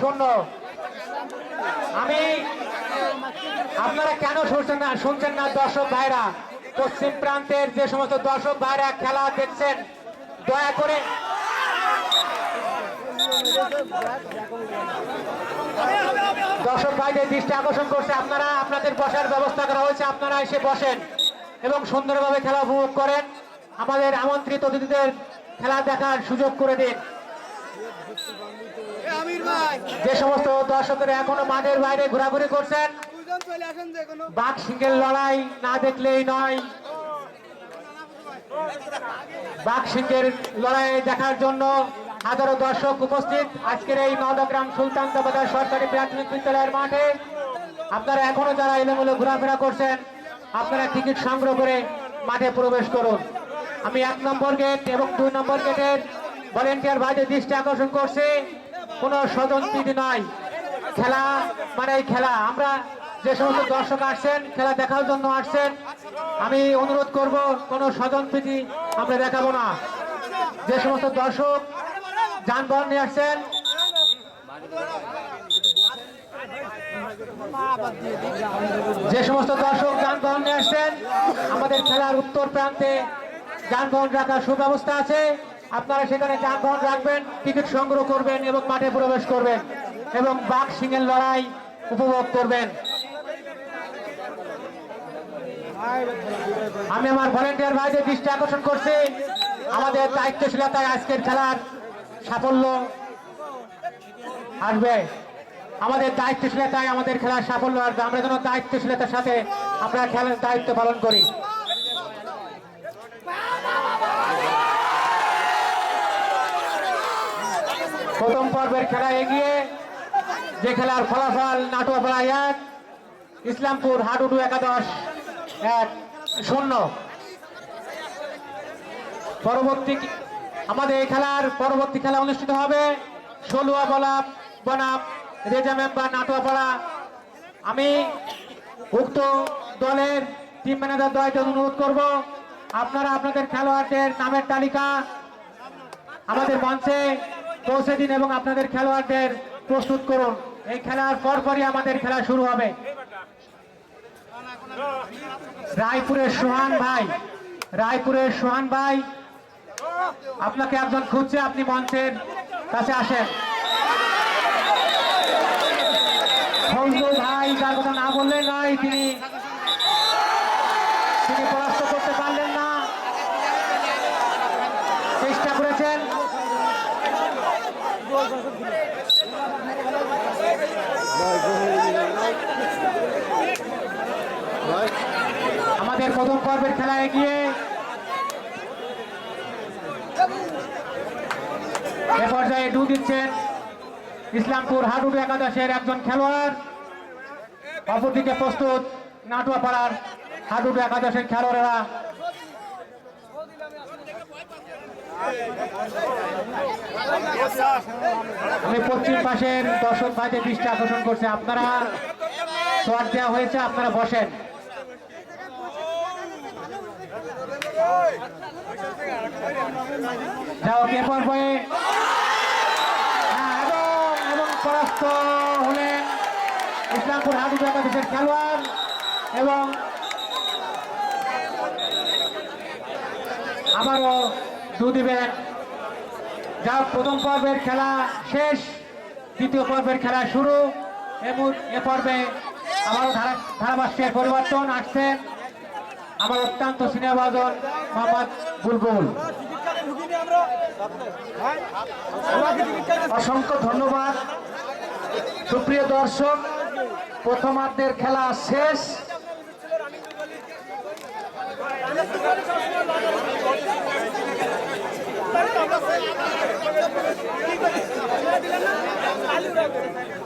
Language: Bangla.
শূন্য আমি আপনারা কেন শুনছেন না শুনছেন না দর্শক ভাইরা? পশ্চিম প্রান্তের যে সমস্ত দর্শক ভাইরা খেলা দেখছেন, দয়া করে দর্শক ভাইদের দৃষ্টি আকর্ষণ করছে আপনারা। আপনাদের বসার ব্যবস্থা করা হয়েছে, আপনারা এসে বসেন এবং সুন্দরভাবে খেলা উপভোগ করেন। আমাদের আমন্ত্রিত অতিথিদের খেলা দেখার সুযোগ করে দিন। যে সমস্ত দর্শকেরা এখনও মাঠের বাইরে ঘোরাঘুরি করছেন বাঘ সিংহের লড়াই না দেখলেই নয়। বাঘ সিংহের লড়াই দেখার জন্য হাজারো দর্শক উপস্থিত। আজকের এই নওদাগ্রাম সুলতান দাবাদার সরকারি প্রাথমিক বিদ্যালয়ের মাঠে আপনারা এখনও যারা এলোমেলো ঘোরাফেরা করছেন আপনারা টিকিট সংগ্রহ করে মাঠে প্রবেশ করুন। আমি এক নম্বর গেট এবং দুই নম্বর গেটের ভলেন্টিয়ার ভাইদের দৃষ্টি আকর্ষণ করছি। কোনো স্বজনপ্রীতি নয় খেলা মানে খেলা, আমরা যে সমস্ত দর্শক আসছেন, খেলা দেখার জন্য আসছেন, আমি অনুরোধ করব, কোনো স্বজনপ্রীতি আমরা দেখাবো না। যে সমস্ত দর্শক যানবাহন নিয়ে আসছেন, যে সমস্ত দর্শক যানবাহন নিয়ে আসছেন, আমাদের খেলার উত্তর প্রান্তে যানবাহন রাখার সুব্যবস্থা আছে। আপনারা সেখানে যানবাহন রাখবেন, টিকিট সংগ্রহ করবেন এবং মাঠে প্রবেশ করবেন এবং বাঘ সিংহের লড়াই উপভোগ করবেন। আমি আমার ভলেন্টিয়ার ভাইদের দৃষ্টি আকর্ষণ করছি। আমাদের দায়িত্বশীলতায় আজকের খেলার সাফল্য আসবে। আমাদের দায়িত্বশীলতায় আমাদের খেলার সাফল্য আসবে। আমরা যেন দায়িত্বশীলতার সাথে আমরা খেলার দায়িত্ব পালন করি। প্রথম পর্বের খেলা এগিয়ে, যে খেলার ফলাফল নাটুয়া নাটুয়াপাড়া এক, ইসলামপুর হাডুডু একাদশ এক, শূন্য। পরবর্তী আমাদের এই খেলার পরবর্তী খেলা অনুষ্ঠিত হবে ষোলোয়া বলাপ বনাম রেজা মেম্বার নাটুয়াপাড়া আমি উক্ত দলের টিম ম্যানেজার দয়কে অনুরোধ করব, আপনারা আপনাদের খেলোয়াড়দের নামের তালিকা আমাদের মঞ্চে পৌঁছে দিন এবং আপনাদের খেলোয়াড়দের প্রস্তুত করুন। এই খেলার পরপরই আমাদের খেলা শুরু হবে। রায়পুরের সোহান ভাই, রায়পুরের সোহান ভাই, আপনাকে একজন খুঁজছে, আপনি মঞ্চের কাছে আসেন। ভাই, যার কথা না বললে নয়, তিনি পরাস্ত করতে পারলেন না চেষ্টা করেছেন আমাদের প্রথম পর্বের খেলায় এগিয়ে। এ পর্যায়ে ডু দিচ্ছেন ইসলামপুর হাডুডু একাদশের একজন খেলোয়াড়। অপরদিকে প্রস্তুত নাটুয়াপাড়ার হাডুডু একাদশের খেলোয়াড়েরা। আমি পশ্চিম পাশের দর্শক ভাইদের দৃষ্টি আকর্ষণ করছে আপনারা। সোয়ার দেওয়া হয়েছে, আপনারা বসেন। যাও কে পর্বে হ্যাঁ, এবং এবং পরাস্ত হলেন ইসলামপুর হাডু একাদশের খেলোয়াড় এবং আবারও দু দিবেন যা প্রথম পর্বের খেলা শেষ দ্বিতীয় পর্বের খেলা শুরু। এ পর্বে আবারও ধারা ধারাভাষ্যের পরিবর্তন আসছেন আমার অত্যন্ত স্নেহভাজন মোহাম্মদ বুলবুল। অসংখ্য ধন্যবাদ। সুপ্রিয় দর্শক প্রথমার্ধের খেলা শেষ। না